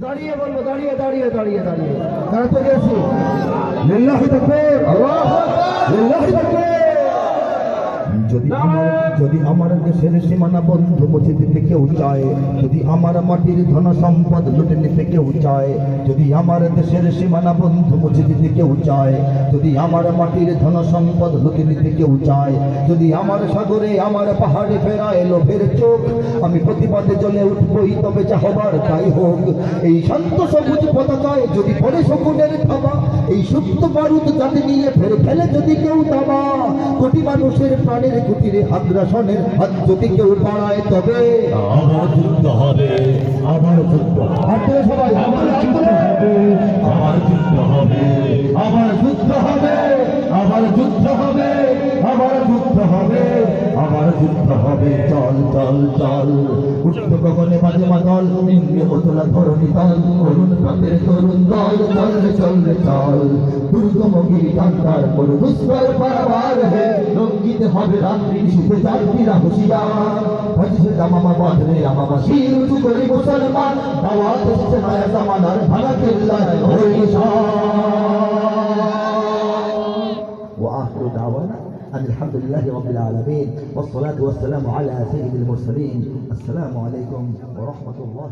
দাঁড়িয়ে বলবো দাঁড়িয়ে দাঁড়িয়ে দাঁড়িয়ে দাঁড়িয়ে তাড়াতাড়ি আসি লিল্লাহি তাকবীর আল্লাহু আকবার লিল্লাহি তাকবীর যদি আমার যদি আমার দেশের সীমানা বন্ধ মুছে দিতে কেউ চায়, যদি আমার মাটির ধন সম্পদ লুটে নিতে কেউ চায়, যদি আমার দেশের সীমানা বন্ধ মুছে দিতে কেউ চায়, যদি আমার মাটির ধন সম্পদ লুটে নিতে কেউ চায়, যদি আমার সাগরে আমার পাহাড়ে ফেরায় লোভের চোখ, আমি প্রতিবাদে চলে উঠবই, তবে যা হবার তাই হোক। এই শান্ত সবুজ পতাকায় যদি পড়ে শকুনের থাবা, এই সুপ্ত বারুদ যাতে নিয়ে ফের ফেলে যদি কেউ দাবা, কোটি মানুষের প্রাণের কুটিরে আগ্রাসনের হাত যদি কেউ বাড়ায় তবে। আবার যুদ্ধ হবে আবার যুদ্ধ হাতে সবাই আমার যুদ্ধ হবে। আবার যুদ্ধ হবে আবার যুদ্ধ হবে আবার যুদ্ধ হবে আবার যুদ্ধ হবে আবার যুদ্ধ হবে। চল চল চল। উঠত গগনে মাঝে মাদল ধরণী দল অরুণ প্রাতের তরুণ দল চল রে চল রে চল দুর্গম গিরি কান্তার কোন দুষ্কর পারাবার হে রঙ্গিত হবে রাত্রি শুভে যাত্রীরা হুশিয়ার ভজিছে জামামা বাঁধরে আমামা শির উঁচু করে মুসলমান দাওয়াত এসেছে নয়া জামানার ভাঙা কেল্লায় হয়ে وآخر دعوانا أن الحمد لله رب العالمين والصلاة والسلام على سيد المرسلين السلام عليكم ورحمة الله